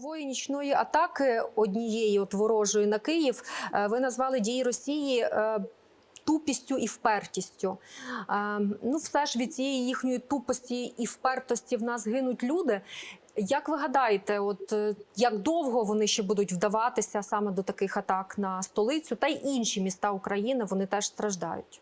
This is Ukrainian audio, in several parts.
чергової нічної атаки однієї от ворожої на Київ е, ви назвали дії Росії е, тупістю і впертістю. Е, Ну, все ж від цієї їхньої тупості і впертості в нас гинуть люди. Як ви гадаєте, от як довго вони ще будуть вдаватися саме до таких атак на столицю та й інші міста України? Вони теж страждають.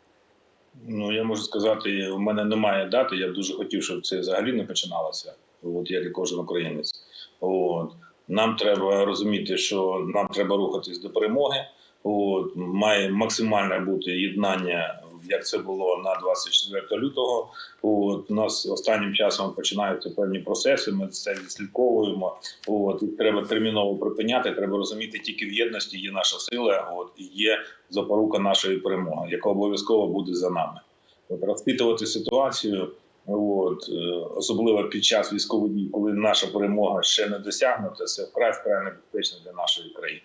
Ну я можу сказати, у мене немає дати. Я дуже хотів, щоб це взагалі не починалося. От як і кожен українець. От нам треба розуміти, що нам треба рухатись до перемоги. От має максимальне бути єднання, як це було на 24 лютого. От у нас останнім часом починаються певні процеси. Ми це відслідковуємо. От треба терміново припиняти. Треба розуміти, тільки в єдності є наша сила. От і є запорука нашої перемоги, яка обов'язково буде за нами. От розпитувати ситуацію. От е, особливо під час військових дій, коли наша перемога ще не досягнута, це вкрай вкрай небезпечно для нашої країни.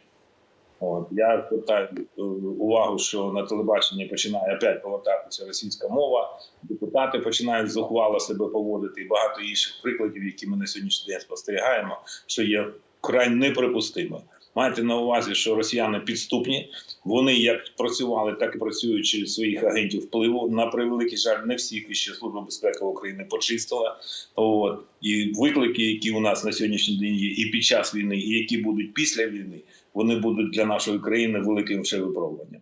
От я звертаю е, увагу, що на телебаченні починає опять повертатися російська мова. Депутати починають зухвало себе поводити, і багато інших прикладів, які ми на сьогоднішній день спостерігаємо, що є край неприпустимо. Майте на увазі, що росіяни підступні. Вони як працювали, так і працюють через своїх агентів впливу. На превеликий жаль, не всіх ще служба безпеки України почистила. От і виклики, які у нас на сьогоднішній день є, і під час війни, і які будуть після війни, вони будуть для нашої країни великим ще випробуванням.